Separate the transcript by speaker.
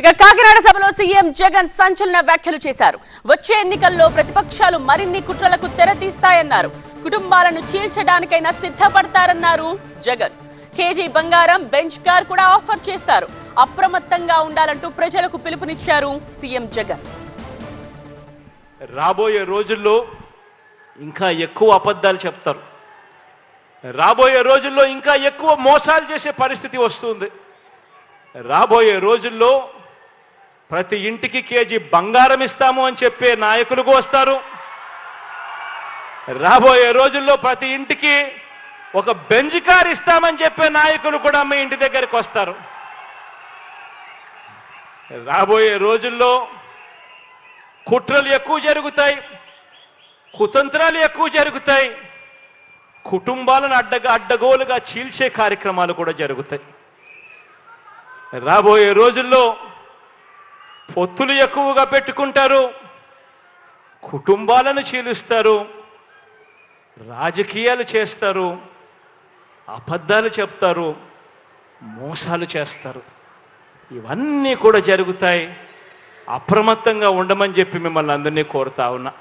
Speaker 1: ఇక కాకినాడ సభలో సీఎం జగన్ సంచలన వ్యాఖ్యలు చేశారు. వచ్చే ఎన్నికల్లో ప్రతిపక్షాలు మరిన్ని కుట్రలకు తెరతీస్తాయన్నారు. కుటుంబాలను చీల్చడానికైనా సిద్ధపడతారన్నారు జగన్. కేజీ బంగారం బెంచ్ కార్ కూడా ఆఫర్ చేస్తారు. అప్రమత్తంగా ఉండాలంటూ ప్రజలకు పిలుపునిచ్చారు సీఎం జగన్.
Speaker 2: రాబోయే రోజుల్లో ఇంకా ఎక్కువ అబద్ధాలు చెప్తారు. రాబోయే రోజుల్లో ఇంకా ఎక్కువ మోసాలు చేసే పరిస్థితి వస్తుంది. రాబోయే రోజుల్లో ప్రతి ఇంటికి కేజీ బంగారం ఇస్తాము అని చెప్పే నాయకులు వస్తారు. రాబోయే రోజుల్లో ప్రతి ఇంటికి ఒక బెంజ్ కార్ ఇస్తామని చెప్పే నాయకులు కూడా మీ ఇంటి దగ్గరికి వస్తారు. రాబోయే రోజుల్లో కుట్రలు ఎక్కువ జరుగుతాయి కుతంత్రాలు ఎక్కువ జరుగుతాయి కుటుంబాలను అడ్డగా అడ్డగోలుగా చీల్చే కార్యక్రమాలు కూడా జరుగుతాయి. రాబోయే రోజుల్లో పొత్తులు ఎక్కువగా పెట్టుకుంటారు కుటుంబాలను చీలుస్తారు రాజకీయాలు చేస్తారు అబద్ధాలు చెప్తారు మోసాలు చేస్తారు. ఇవన్నీ కూడా జరుగుతాయి. అప్రమత్తంగా ఉండమని చెప్పి మిమ్మల్ని అందరినీ కోరుతా ఉన్నా.